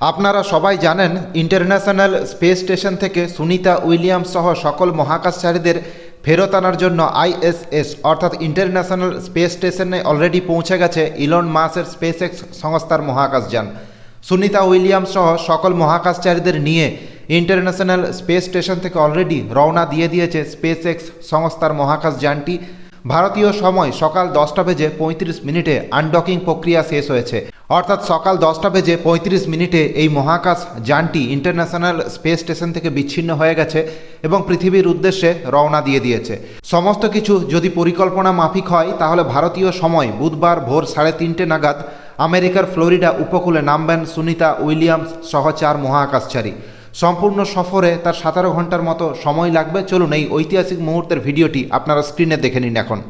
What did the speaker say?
আপনারা সবাই জানেন, ইন্টারন্যাশনাল স্পেস স্টেশন থেকে সুনিতা উইলিয়ামস সহ সকল মহাকাশচারীদের ফেরত আনার জন্য আইএসএস, অর্থাৎ ইন্টারন্যাশনাল স্পেস স্টেশনে অলরেডি পৌঁছে গেছে ইলন মাসের স্পেস এক্স সংস্থার মহাকাশযান। সুনিতা উইলিয়ামস সহ সকল মহাকাশচারীদের নিয়ে ইন্টারন্যাশনাল স্পেস স্টেশন থেকে অলরেডি রওনা দিয়ে দিয়েছে স্পেস এক্স সংস্থার মহাকাশযানটি। ভারতীয় সময় সকাল দশটা বেজে পঁয়ত্রিশ মিনিটে আনডকিং প্রক্রিয়া শেষ হয়েছে। অর্থাৎ সকাল দশটা বেজে পঁয়ত্রিশ মিনিটে এই মহাকাশ যানটি ইন্টারন্যাশনাল স্পেস স্টেশন থেকে বিচ্ছিন্ন হয়ে গেছে এবং পৃথিবীর উদ্দেশ্যে রওনা দিয়ে দিয়েছে। সমস্ত কিছু যদি পরিকল্পনা মাফিক হয়, তাহলে ভারতীয় সময় বুধবার ভোর সাড়ে তিনটে নাগাদ আমেরিকার ফ্লোরিডা উপকূলে নামবেন সুনিতা উইলিয়ামস সহ চার মহাকাশচারী। সম্পূর্ণ সফরে তার সতেরো ঘণ্টার মতো সময় লাগবে। চলুন এই ঐতিহাসিক মুহূর্তের ভিডিওটি আপনারা স্ক্রিনে দেখে নিন এখন।